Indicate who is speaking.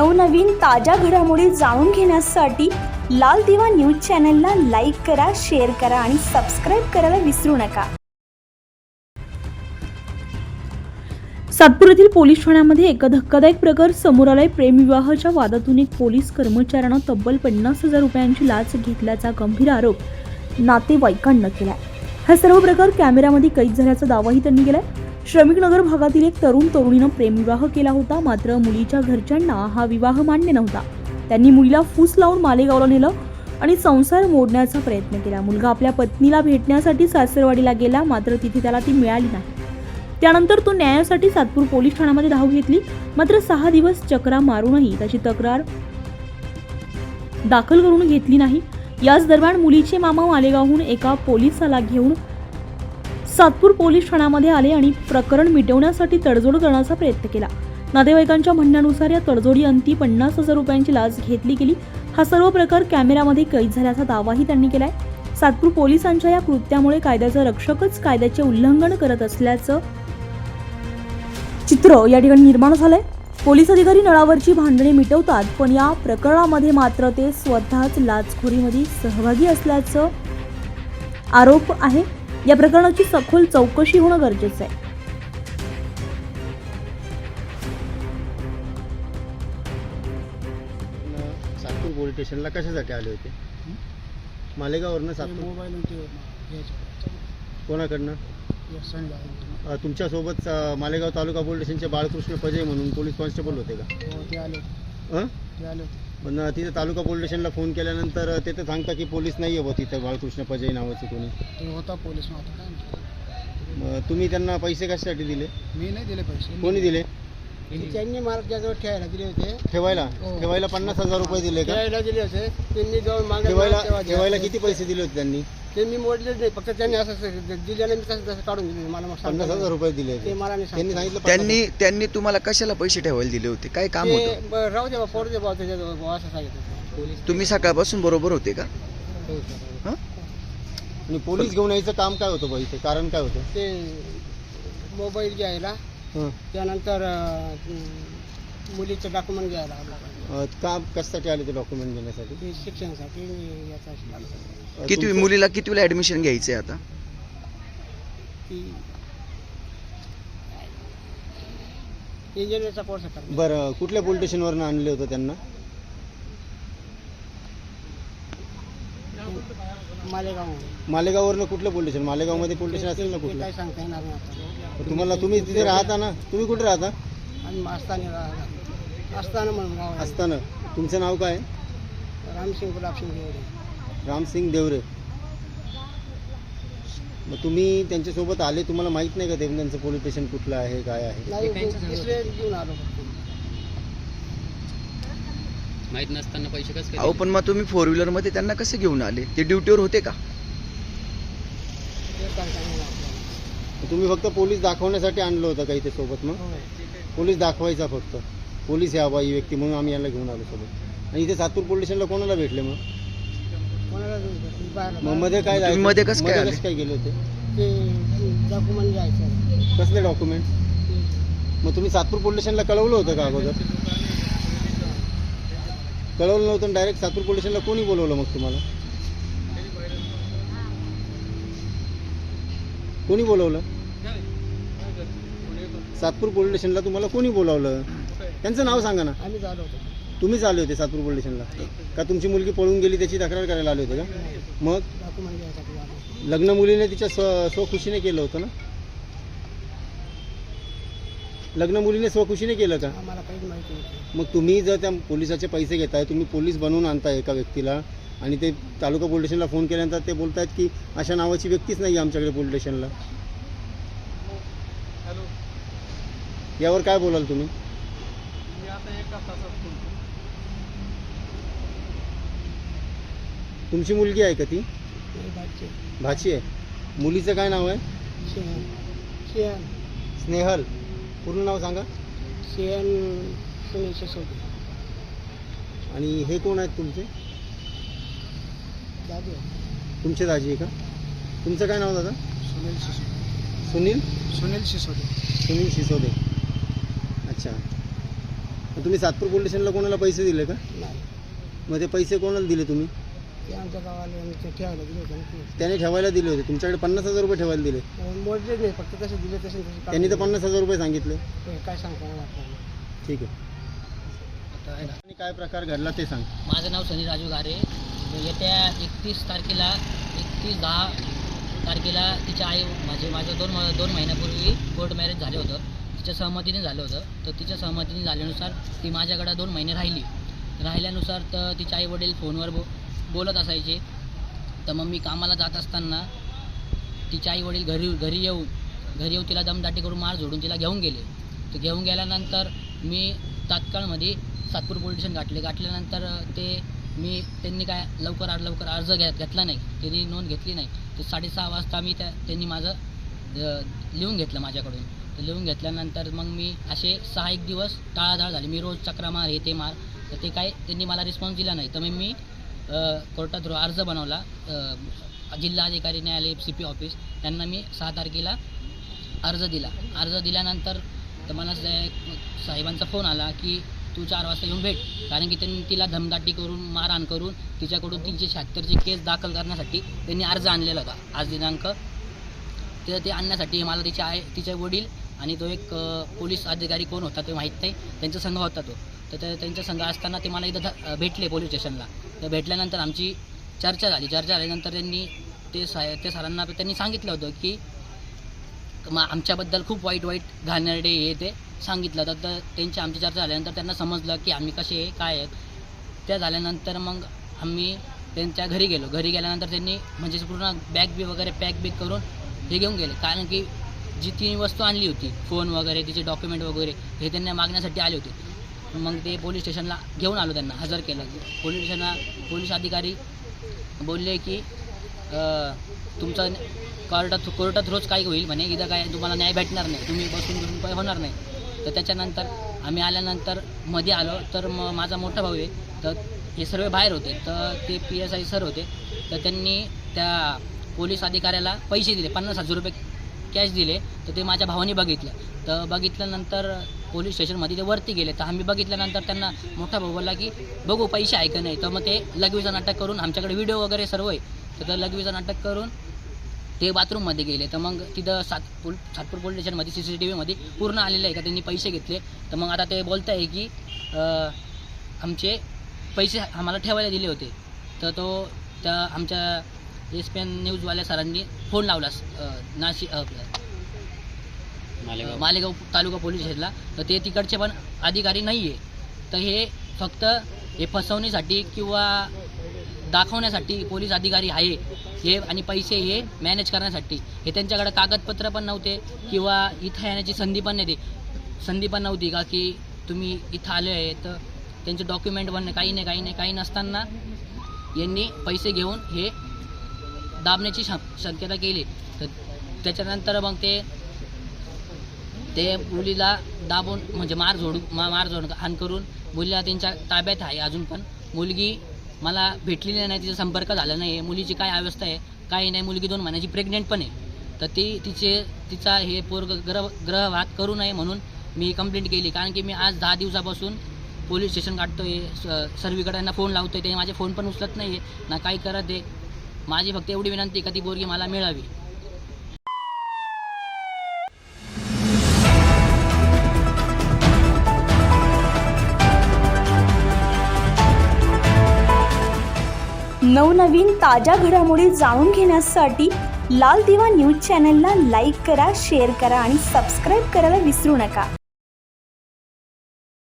Speaker 1: नवनवीन ताज्या घडामोडी जाणून घेण्यासाठी लाल दिवा न्यूज चॅनलला लाईक करा शेअर करा आणि सबस्क्राईब करायला विसरू नका. सातपूर येथील पोलीस ठाण्यामध्ये एक धक्कादायक प्रकार. समोर आलाय प्रेमविवाहाच्या वादातून एक पोलीस कर्मचाऱ्यानं तब्बल पन्नास हजार रुपयांची लाच घेतल्याचा गंभीर आरोप नातेवाईकांना केलाय. हा सर्व प्रकार कॅमेऱ्यामध्ये कैद झाल्याचा दावाही त्यांनी केलाय. श्रमिक नगर भागातील एक तरुण तरुणीनं प्रेमविवाह केला होता मात्र मुलीच्या घरच्यांना हा विवाह मान्य नव्हता. त्यांनी मुलीला फूस लावून मालेगावला नेलं आणि संसार मोडण्याचा प्रयत्न केला. मुलगा आपल्या पत्नीला भेटण्यासाठी सासरवाडीला गेला मात्र तिथे त्याला ती मिळाली नाही. त्यानंतर तो न्यायासाठी सातपूर पोलीस ठाण्यामध्ये धाव घेतली मात्र सहा दिवस चक्रा मारूनही त्याची तक्रार दाखल करून घेतली नाही. याच दरम्यान मुलीचे मामा मालेगावहून एका पोलिसाला घेऊन सातपूर पोलीस ठाण्यामध्ये आले आणि प्रकरण मिटवण्यासाठी तडजोड करण्याचा प्रयत्न केला. नातेवाईकांच्या म्हणण्यानुसार या तडजोडी अंती पन्नास हजार रुपयांची लाच घेतली गेली. हा सर्व प्रकार कॅमेऱ्यामध्ये कैद झाल्याचा दावाही त्यांनी केलाय. सातपूर पोलिसांच्या या कृत्यामुळे कायद्याचं रक्षकच कायद्याचे उल्लंघन करत असल्याचं चित्र या ठिकाणी निर्माण झालंय. पोलीस अधिकारी नळावरची भांडणे मिटवतात पण या प्रकरणामध्ये मात्र ते स्वतःच लाचखोरीमध्ये सहभागी असल्याचं आरोप आहे. या प्रकरणाची सखोल चौकशी होणं गरजेचं आहे.
Speaker 2: सातपूर पोलीस स्टेशनला कशासाठी आले होते? मालेगाववरनं सातपूर?
Speaker 3: मोबाईल
Speaker 2: कोणाकडनं? अ, तुमच्यासोबत अ, मालेगाव तालुका पोलीस स्टेशनचे बाळकृष्ण पजे म्हणून पोलीस कॉन्स्टेबल होते का?
Speaker 3: हो ते आले होते.
Speaker 2: अं?
Speaker 3: ते आले होते.
Speaker 2: पण तिथे तालुका पोलीस स्टेशनला फोन केल्यानंतर ते तर सांगता की पोलीस नाही आहे तिथं बाळकृष्ण पजे नावाचे कोणी.
Speaker 3: ते होता पोलीस नव्हता काय माहिती.
Speaker 2: मग तुम्ही त्यांना पैसे कशासाठी दिले?
Speaker 3: मी नाही दिले पैसे.
Speaker 2: कोणी दिले?
Speaker 3: त्यांनी मला त्याजवळ ठेवायला दिले होते.
Speaker 2: ठेवायला?
Speaker 3: हो.
Speaker 2: ठेवायला पन्नास हजार रुपये दिले का?
Speaker 3: ठेवायला दिले होते. त्यांनी जवळ मागायला
Speaker 2: ठेवायला
Speaker 3: तेव्हा दिले.
Speaker 2: ठेवायला किती पैसे दिले होते त्यांनी?
Speaker 3: ते मी मोडलेच नाही. फक्त त्यांनी असं असं दिल्याने मी तसं तसं काढून दिले मला मग
Speaker 2: पन्नास हजार. रुपये दिले
Speaker 3: ते
Speaker 2: होते
Speaker 3: मला नाही
Speaker 2: त्यांनी
Speaker 3: सांगता.
Speaker 2: सांगितलं पन्नास
Speaker 4: त्यांनी त्यांनी तुम्हाला कशाला पैसे ठेवायला दिले होते? काय काम
Speaker 3: ते
Speaker 4: होतं?
Speaker 3: ब- राहू दे बा पोरू दे बा असं सांगितलं. पोलीस
Speaker 4: तुम्ही सकाळपासून बरोबर होते का? हं?
Speaker 2: आणि पोलीस घेऊन यायचं काम काय होतं बा इथे? कारण काय होतं?
Speaker 3: ते मोबाईल घ्यायला.
Speaker 2: हं.
Speaker 3: त्यानंतर अं, मुलीचं डॉक्युमेंट घ्यायला आला.
Speaker 2: अ, काम कशासाठी आले ते डॉक्युमेंट घेण्यासाठी?
Speaker 3: ते शिक्षणासाठी याचा
Speaker 2: अ,
Speaker 4: किती
Speaker 2: तुमचं-
Speaker 4: मुलीला कितीला ऍडमिशन घ्यायचंय आता?
Speaker 3: की इंजिनियरचा कोर्स
Speaker 2: बरं कुठल्या पोलीस स्टेशनवरनं आणले होतं त्यांना?
Speaker 3: मालेगाव.
Speaker 2: मालेगाववरनं कुठलं पोलीस स्टेशन मालेगावमध्ये पोलीस स्टेशन असेल ना
Speaker 3: ते
Speaker 2: कुठलं?
Speaker 3: काय सांगता येणार नाही आता.
Speaker 2: तुम्हाला तुम्ही तिथे राहता ना? तुम्ही कुठे राहता?
Speaker 3: आणि राहणार असताना म्हणून गाव आहे.
Speaker 2: असताना तुमचं नाव काय?
Speaker 3: रामसिंग गुलाबसिंग देवरे.
Speaker 2: रामसिंग देवरे. मग तुम्ही त्यांच्यासोबत आले तुम्हाला माहीत नाही का ते त्यांचं पोलीस स्टेशन कुठलं आहे काय आहे?
Speaker 3: नाही दुसरे घेऊन आलो
Speaker 5: माहीत नसताना पैसे कसं
Speaker 4: अहो पण मग तुम्ही फोर व्हीलरमध्ये त्यांना कसे घेऊन आले? ते ड्युटीवर होते का?
Speaker 3: ते आपल्याला.
Speaker 2: तुम्ही फक्त पोलीस दाखवण्यासाठी आणलं होतं का इथे सोबत मग. पोलीस दाखवायचा फक्त. पोलीस यावा ही व्यक्ती म्हणून आम्ही याला घेऊन आलो सोबत. आणि इथे सातपूर पोलीस स्टेशनला कोणाला भेटले मग?
Speaker 3: कोणाला? बाहेर-
Speaker 2: मग मध्ये काय
Speaker 4: तुम्ही
Speaker 2: जायचं?
Speaker 4: मध्ये कसं काय आले?
Speaker 2: कसं काय गेले होते?
Speaker 3: ते डॉक्युमेंट
Speaker 2: कसले डॉक्युमेंट? मग तुम्ही सातपूर पोलीस स्टेशनला कळवलं होतं का अगोदर? कळवलं नव्हतं डायरेक्ट सातपूर पोलीस स्टेशनला कोणी बोलवलं मग तुम्हाला? कोणी बोलवलं? सातपूर पोलीस स्टेशनला तुम्हाला कोणी बोलावलं? त्यांचं नाव सांगा ना.
Speaker 3: आम्ही झालो होतो.
Speaker 2: तुम्हीच आले होते सातपूर पोलीस स्टेशनला. का तुमची मुलगी पळून गेली त्याची तक्रार करायला आले होते का? मग?
Speaker 3: डॉक्युमेंट घ्यायसाठी आलो
Speaker 2: लग्न मुलीने तिच्या स्व स्वखुशीने केलं होतं ना? लग्न मुलीने स्वखुशीने केलं का?
Speaker 3: आम्हाला काहीच माहिती नाही
Speaker 2: मग तुम्ही जर त्या पोलिसाचे पैसे घेताय तुम्ही पोलीस बनवून आणताय एका व्यक्तीला आणि ते तालुका पोलीस स्टेशनला फोन केल्यानंतर ते बोलतायत की अशा नावाची व्यक्तीच नाही आमच्याकडे पोलीस स्टेशनला. यावर काय बोलाल तुम्ही? तुमची मुलगी आहे का ती. भाची. आहे. मुलीचं काय नाव आहे? स्नेहल. पूर्ण नाव सांगा. आणि हे कोण आहेत तुमचे?
Speaker 3: दादू.
Speaker 2: तुमचे दाजी आहे का? तुमचं काय नाव दादा?
Speaker 3: सुनील सिसोदे
Speaker 2: सुनील?
Speaker 3: सुनील सिसोदे
Speaker 2: सुनील सिसोदे अच्छा. मग तुम्ही सातपूर पोलीस स्टेशनला कोणाला पैसे दिले का?
Speaker 3: नाही.
Speaker 2: मग ते पैसे कोणाला दिले तुम्ही?
Speaker 3: ते आमच्या गावाला ते ठेवायला दिले होते ना ते.
Speaker 2: त्याने ठेवायला दिले होते. तुमच्याकडे पन्नास हजार रुपये ठेवायला दिले.
Speaker 3: अं, मोजले नाही फक्त तसे दिले तसे
Speaker 2: त्यांनी तर. पन्नास हजार रुपये सांगितले.
Speaker 3: काय सांगता आपल्याला?
Speaker 2: ठीक आहे. आणि काय प्रकार घडला ते सांग.
Speaker 6: माझं नाव सनी राजू गारे. येत्या एकतीस तारखेला एकतीस दहा तारखेला तिच्या आई म्हणजे माझं दोन दोन महिन्यापूर्वी कोर्ट मॅरेज झालं होतं. तिच्या सहमतीने झालं होतं. तर तिच्या सहमतीने झाल्यानुसार ती माझ्याकडं दोन महिने राहिली. राहिल्यानुसार तर तिचे आई वडील फोनवर बो बोलत असायचे. तर मग मी कामाला जात असताना तिचे आई वडील घरी घरी येऊन घरी येऊन तिला दमदाटी करून मार झोडून तिला घेऊन गेले. तर घेऊन गेल्यानंतर मी तात्काळमध्ये सातपूर पोलीस स्टेशन गाठले. गाठल्यानंतर ते मी त्यांनी काय लवकर आड लवकर अर्ज घ्या घेतला नाही. त्यांनी नोंद घेतली नाही. तर साडेसहा वाजता मी त्या त्यांनी माझं लिहून घेतलं माझ्याकडून. लिहून घेतल्यानंतर मग मी असे सहा एक दिवस टाळाटाळ झाले. मी रोज चक्रा मार हे ते मार तर ते काय त्यांनी मला रिस्पॉन्स दिला नाही. तर मग मी कोर्टात अर्ज बनवला. जिल्हाधिकारी न्यायालय सी पी ऑफिस त्यांना मी सहा तारखेला अर्ज दिला. अर्ज दिल्यानंतर तर मला साहेबांचा फोन आला की तू चार वाजता येऊन भेट. कारण की त्यांनी तिला धमदाटी करून मारहाण करून तिच्याकडून तीनशे शहात्तरची केस दाखल करण्यासाठी त्यांनी अर्ज आणलेला होता. आज दिनांक तिथं ते आणण्यासाठी मला तिचे आई तिचे वडील आणि तो एक पोलीस अधिकारी कोण होता ते माहीत नाही. त्यांचा संघ होता तो. तर त्या त्यांच्या संघ असताना ते मला इथं भेटले पोलीस स्टेशनला. तर भेटल्यानंतर आमची चर्चा झाली. चर्चा झाल्यानंतर त्यांनी ते सा ते सरांना त्यांनी सांगितलं होतं की मग आमच्याबद्दल खूप वाईट वाईट घाणेरडे हे ते सांगितलं तर तर त्यांची आमची चर्चा झाल्यानंतर त्यांना समजलं की आम्ही कसे आहे काय आहेत त्या झाल्यानंतर मग आम्ही त्यांच्या घरी गेलो. घरी गेल्यानंतर त्यांनी म्हणजे पूर्ण बॅग बी वगैरे पॅक बी करून हे घेऊन गेले. कारण की जी ती वस्तू आणली होती फोन वगैरे तिचे डॉक्युमेंट वगैरे हे त्यांना मागण्यासाठी आले होते. मग ते पोलीस स्टेशनला घेऊन आलो त्यांना हजर केलं. पोलीस स्टेशनला पोलीस अधिकारी बोलले की तुमचा तुमचं कोर्टात कोर्टात रोज काय होईल म्हणे इथं काय तुम्हाला न्याय भेटणार नाही तुम्ही बसून बसून काय होणार नाही. तर त्याच्यानंतर आम्ही आल्यानंतरमध्ये आलो तर मग माझा मोठा भाऊ आहे तर हे सर्व बाहेर होते. तर ते पी एस आय सर होते तर त्यांनी त्या पोलीस अधिकाऱ्याला पैसे दिले पन्नास हजार रुपये कॅश दिले तर ते माझ्या भावाने बघितलं. तर बघितल्यानंतर पोलीस स्टेशनमध्ये ते वरती गेले. तर आम्ही बघितल्यानंतर त्यांना मोठा भाऊ बोलला की बघू पैसे आहे का नाही? तर मग ते लघवीचं नाटक करून आमच्याकडे व्हिडिओ वगैरे सर्व आहे. तर त्या लघवीचं नाटक करून ते बाथरूममध्ये गेले. तर मग तिथं सात पोल सातपूर पोलीस स्टेशनमध्ये सी सी टी व्हीमध्ये पूर्ण आलेलं आहे का? त्यांनी पैसे घेतले. तर मग आता ते बोलत आहे की आमचे पैसे आम्हाला ठेवायला दिले होते. तर तो त्या आमच्या एस पी एन न्यूजवाल्या सरांनी फोन लावला नाशिक
Speaker 5: मालेगाव.
Speaker 6: मालेगाव तालुका पोलीस स्टेशनला. तर ते तिकडचे पण अधिकारी नाही आहे तर हे फक्त हे फसवण्यासाठी किंवा दाखवण्यासाठी पोलीस अधिकारी आहे. हे आणि पैसे हे मॅनेज करण्यासाठी. हे त्यांच्याकडे कागदपत्र पण नव्हते किंवा इथं येण्याची संधी पण नाही संधी पण नव्हती का की तुम्ही इथं आले आहे तर त्यांचे डॉक्युमेंट पण नाही काही नाही काही नाही काही नसताना यांनी पैसे घेऊन हे दाबण्याची शक्यता केली. तर त्याच्यानंतर मग ते ते मुलीला दाबून म्हणजे मार झोडू मा मार झोड हान करून मुलीला त्यांच्या ताब्यात आहे अजून पण. मुलगी मला भेटलेली नाही तिचा संपर्क झाला नाही. आहे मुलीची काय अवस्था आहे काही नाही. मुलगी दोन महिन्याची प्रेग्नेंट पण आहे. तर ती तिचे तिचा हे पोरग ग्रह ग्रहवाद करू नये म्हणून मी कंप्लेंट केली. कारण की मी आज दहा दिवसापासून पोलीस स्टेशन काढतोय स- सर्वीकडे यांना फोन आहे ते माझे फोन पण उचलत नाही आहे ना काही करत आहे. माझी फक्त एवढी विनंती का ती पोरगी मला मिळावी.
Speaker 1: नवनवीन ताज्या घडामोडी जाणून घेण्यासाठी लाल दिवा न्यूज चॅनलला लाईक करा शेअर करा आणि सबस्क्राईब करायला विसरू नका.